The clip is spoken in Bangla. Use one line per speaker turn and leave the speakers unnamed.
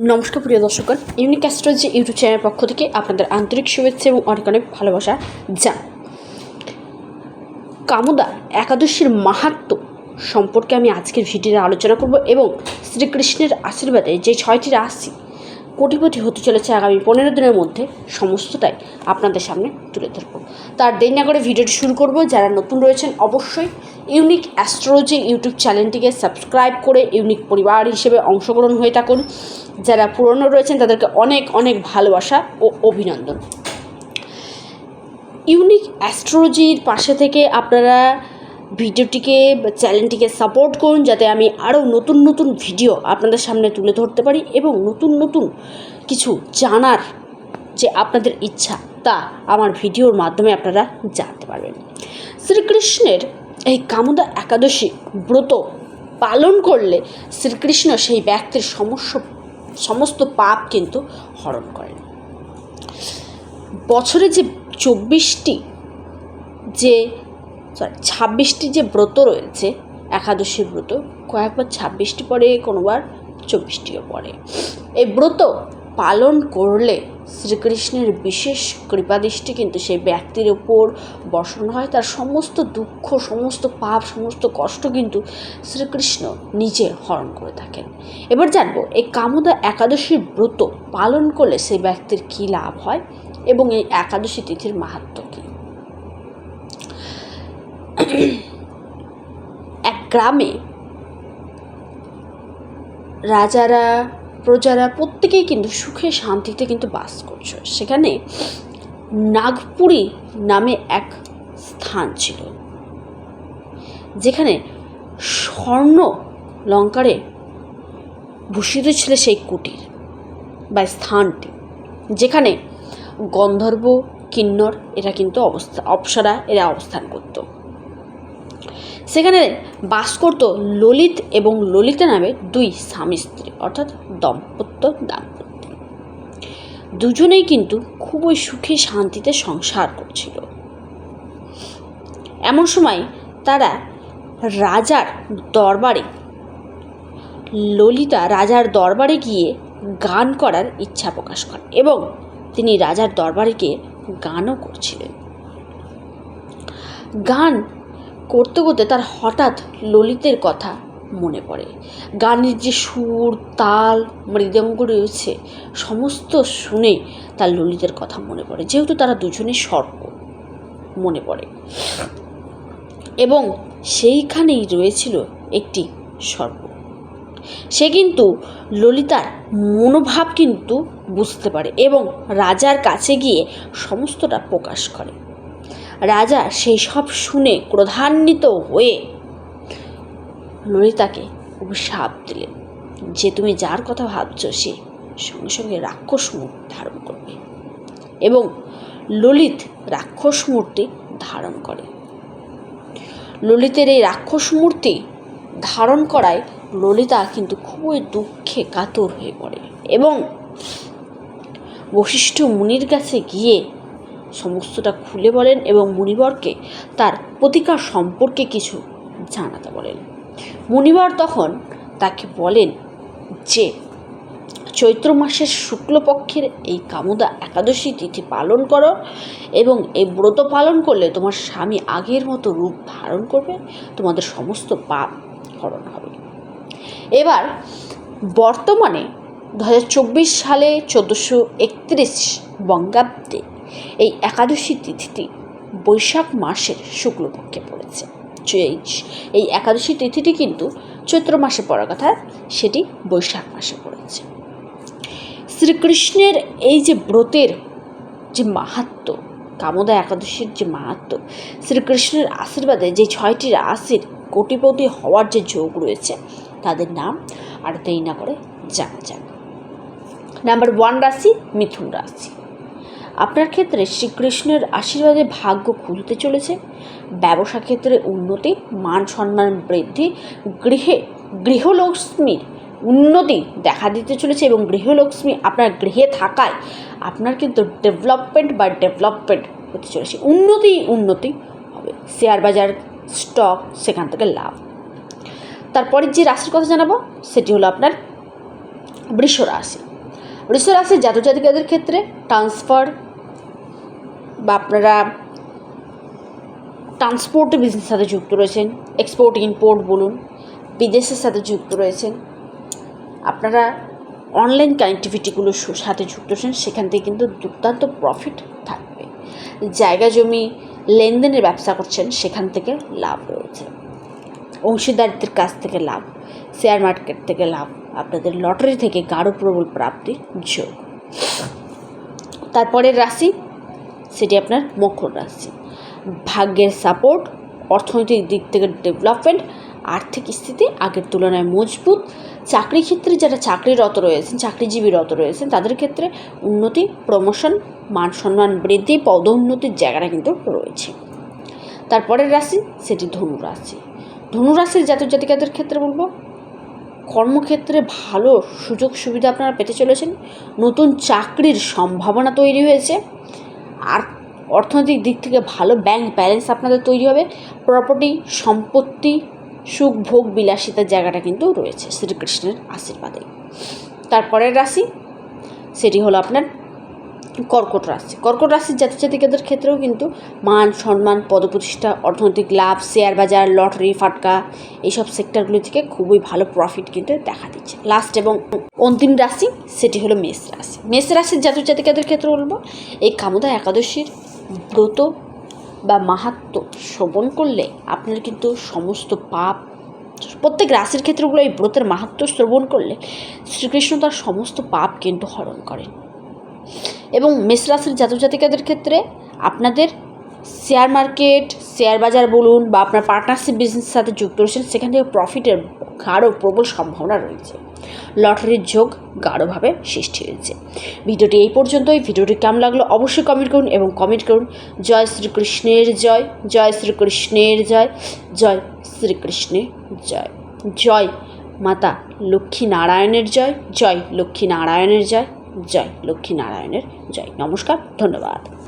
নমস্কার প্রিয় দর্শকগণ ইউনিক অ্যাস্ট্রোলজি ইউটিউব চ্যানেলের পক্ষ থেকে আপনাদের আন্তরিক শুভেচ্ছা এবং অনেক অনেক ভালোবাসা যান কামদা একাদশীর মাহাত্ম সম্পর্কে আমি আজকের ভিডিওতে আলোচনা করব এবং শ্রীকৃষ্ণের আশীর্বাদে যে ছয়টি রাশি কোটিপতি হতে চলেছে আগামী পনেরো দিনের মধ্যে। সমস্তটাই আপনাদের সামনে তুলে ধরবো। তার দেরি না করে ভিডিওটি শুরু করব। যারা নতুন রয়েছেন, অবশ্যই ইউনিক অ্যাস্ট্রোলজি ইউটিউব চ্যানেলটিকে সাবস্ক্রাইব করে ইউনিক পরিবার হিসেবে অংশগ্রহণ হয়ে থাকুন। যারা পুরনো রয়েছেন, তাদেরকে অনেক অনেক ভালোবাসা ও অভিনন্দন। ইউনিক অ্যাস্ট্রোলজির পাশে থেকে আপনারা ভিডিওটিকে চ্যানেলটিকে সাপোর্ট করুন যাতে আমি আরও নতুন নতুন ভিডিও আপনাদের সামনে তুলে ধরতে পারি এবং নতুন নতুন কিছু জানার যে আপনাদের ইচ্ছা তা আমার ভিডিওর মাধ্যমে আপনারা জানতে পারবেন। শ্রীকৃষ্ণের এই কামদা একাদশী ব্রত পালন করলে শ্রীকৃষ্ণ সেই ব্যক্তির সমস্ত সমস্ত পাপ কিন্তু হরণ করেন। বছরে যে চব্বিশটি যে সরি ছাব্বিশটি যে ব্রত রয়েছে একাদশী ব্রত, কয়েকবার ছাব্বিশটি পরে কোনোবার চব্বিশটিও পড়ে। এই ব্রত পালন করলে শ্রীকৃষ্ণের বিশেষ কৃপাদৃষ্টি কিন্তু সেই ব্যক্তির ওপর বসানো হয়। তার সমস্ত দুঃখ, সমস্ত পাপ, সমস্ত কষ্ট কিন্তু শ্রীকৃষ্ণ নিজে হরণ করে থাকেন। এবার জানব, এই কামদা একাদশীর ব্রত পালন করলে সেই ব্যক্তির কী লাভ হয় এবং এই একাদশী তিথির মাহাত্ম কী এক গ্রামে রাজারা, প্রজারা প্রত্যেকেই কিন্তু সুখে শান্তিতে কিন্তু বাস করছে। সেখানে নাগপুরী নামে এক স্থান ছিল, যেখানে স্বর্ণ লঙ্কারে ভূষিত ছিল সেই কুটির বা স্থানটি, যেখানে গন্ধর্ব, কিন্নর এরা কিন্তু অবস্থা, অপ্সরা এরা অবস্থান করত। সেখানে বাস করত ললিত এবং ললিতা নামে দুই স্বামী স্ত্রী, অর্থাৎ দম্পত্য দাম্পত্য। দুজনেই কিন্তু খুবই সুখে শান্তিতে সংসার করছিল। এমন সময় তারা রাজার দরবারে, ললিতা রাজার দরবারে গিয়ে গান করার ইচ্ছা প্রকাশ করেন এবং তিনি রাজার দরবারে গিয়ে গানও করছিলেন। গান করতে করতে তার হঠাৎ ললিতের কথা মনে পড়ে। গানের যে সুর, তাল, মৃদঙ্গ রয়েছে, সমস্ত শুনে তার ললিতের কথা মনে পড়ে, যেহেতু তারা দুজনে সর্প মনে পড়ে। এবং সেইখানেই রয়েছিল একটি সর্প। সে কিন্তু ললিতার মনোভাব কিন্তু বুঝতে পারে এবং রাজার কাছে গিয়ে সমস্তটা প্রকাশ করে। রাজা সেই সব শুনে ক্রধান্বিত হয়ে ললিতাকে অভিশাপ দিলেন। যে তুমি যার কথা ভাবছ, সে সঙ্গে সঙ্গে রাক্ষস মুখ ধারণ করবে এবং ললিত রাক্ষস মূর্তি ধারণ করে। ললিতের এই রাক্ষস মূর্তি ধারণ করায় ললিতা কিন্তু খুবই দুঃখে কাতর হয়ে পড়ে এবং বশিষ্ঠ মুনির কাছে গিয়ে সমস্তটা খুলে বলেন এবং মুনিবরকে তার প্রতিকার সম্পর্কে কিছু জানাতে বলেন। মুনিবর তখন তাকে বলেন যে, চৈত্র মাসের শুক্লপক্ষের এই কামদা একাদশী তিথি পালন করো এবং এই ব্রত পালন করলে তোমার স্বামী আগের মতো রূপ ধারণ করবে, তোমাদের সমস্ত পাপ হরণ হবে। এবার বর্তমানে দু হাজার চব্বিশ সালে চোদ্দোশো একত্রিশ বঙ্গাব্দে এই একাদশী তিথিটি বৈশাখ মাসের শুক্লপক্ষে পড়েছে। এই একাদশী তিথিটি কিন্তু চৈত্র মাসে পড়ার কথা, সেটি বৈশাখ মাসে পড়েছে। শ্রীকৃষ্ণের এই যে ব্রতের যে মাহাত্ম, কামদা একাদশীর যে মাহাত্ম, শ্রীকৃষ্ণের আশীর্বাদে যে ছয়টি রাশির কোটিপতি হওয়ার যে যোগ রয়েছে, তাদের নাম আর দেরি না করে জানা যাক। নাম্বার ওয়ান রাশি মিথুন রাশি। আপনার ক্ষেত্রে শ্রীকৃষ্ণের আশীর্বাদে ভাগ্য খুলতে চলেছে। ব্যবসা ক্ষেত্রে উন্নতি, মান সম্মান বৃদ্ধি, গৃহে গৃহলক্ষ্মীর উন্নতি দেখা দিতে চলেছে এবং গৃহলক্ষ্মী আপনার গৃহে থাকায় আপনার কিন্তু ডেভেলপমেন্ট বা ডেভেলপমেন্ট হতে চলেছে। উন্নতি উন্নতি হবে। শেয়ার বাজার স্টক সেখান থেকে লাভ। তারপরে যে রাশির কথা জানাব, সেটি হলো আপনার বৃষ রাশি বৃষ রাশির জাতক জাতিকাদের ক্ষেত্রে ট্রান্সফার বা আপনারা ট্রান্সপোর্ট বিজনেসের সাথে যুক্ত রয়েছেন এক্সপোর্ট ইম্পোর্ট বলুন, বিদেশের সাথে যুক্ত রয়েছেন, আপনারা অনলাইন কানেক্টিভিটিগুলোর সাথে যুক্ত রয়েছেন, সেখান থেকে কিন্তু দুর্দান্ত প্রফিট থাকবে। জায়গা জমি, লেনদেনের ব্যবসা করছেন, সেখান থেকে লাভ রয়েছে। অংশীদারিত্বের কাছ থেকে লাভ শেয়ার মার্কেট থেকে লাভ। আপনাদের লটারি থেকে গাঢ় প্রবল প্রাপ্তির যোগ। তারপরের রাশি, সেটি আপনার মকর রাশি। ভাগ্যের সাপোর্ট অর্থনৈতিক দিক থেকে ডেভেলপমেন্ট আর্থিক স্থিতি আগের তুলনায় মজবুত। চাকরি ক্ষেত্রে যারা চাকরিরত রয়েছেন চাকরিজীবীরত রয়েছেন, তাদের ক্ষেত্রে উন্নতি প্রমোশন মান সম্মান বৃদ্ধি পদোন্নতির জায়গাটা কিন্তু রয়েছে। তারপরের রাশি, সেটি ধনু রাশি। ধনু রাশির জাতক জাতিকাদের ক্ষেত্রে বলব কর্মক্ষেত্রে ভালো সুযোগ সুবিধা আপনারা পেতে চলেছেন। নতুন চাকরির সম্ভাবনা তৈরি হয়েছে। আর অর্থনৈতিক দিক থেকে ভালো ব্যাংক ব্যালেন্স আপনাদের তৈরি হবে। প্রপার্টি সম্পত্তি, সুখ, ভোগ, বিলাসিতার জায়গাটা কিন্তু রয়েছে শ্রীকৃষ্ণের আশীর্বাদে। তারপরের রাশি, সেটি হলো আপনার কর্কট রাশি। কর্কট রাশির জাতি জাতিকাদের ক্ষেত্রেও কিন্তু মান, সম্মান, পদপ্রতিষ্ঠা, অর্থনৈতিক লাভ, শেয়ার বাজার, লটারি, ফাটকা এইসব সেক্টরগুলি থেকে খুবই ভালো প্রফিট কিন্তু দেখা দিচ্ছে। লাস্ট এবং অন্তিম রাশি সেটি হলো মেষ রাশি। মেষ রাশির জাতক জাতিকাদের ক্ষেত্রে বলব, এই কামদা একাদশীর ব্রত বা মাহাত্ম শ্রবণ করলে আপনার কিন্তু সমস্ত পাপ, প্রত্যেক রাশির ক্ষেত্রগুলো এই ব্রতের মাহাত্ম শ্রবণ করলে শ্রীকৃষ্ণ তার সমস্ত পাপ কিন্তু হরণ করেন। এবং মেষ রাশির জাতক জাতিকাদের ক্ষেত্রে আপনাদের শেয়ার মার্কেট শেয়ার বাজার বলুন বা আপনার পার্টনারশিপ বিজনেসের সাথে যুক্ত রয়েছেন, সেখান থেকে প্রফিটের গাঢ় প্রবল সম্ভাবনা রয়েছে। লটারির যোগ গাঢ়ভাবে সৃষ্টি হয়েছে। ভিডিওটি এই পর্যন্তই। ভিডিওটি কেমন লাগল অবশ্যই কমেন্ট করুন এবং কমেন্ট করুন, জয় শ্রীকৃষ্ণের জয় জয় শ্রীকৃষ্ণের জয় জয় শ্রীকৃষ্ণের জয় জয় মাতা লক্ষ্মী নারায়ণের জয় জয় লক্ষ্মী নারায়ণের জয়। জয় লক্ষ্মী নারায়ণের জয়। নমস্কার ধন্যবাদ।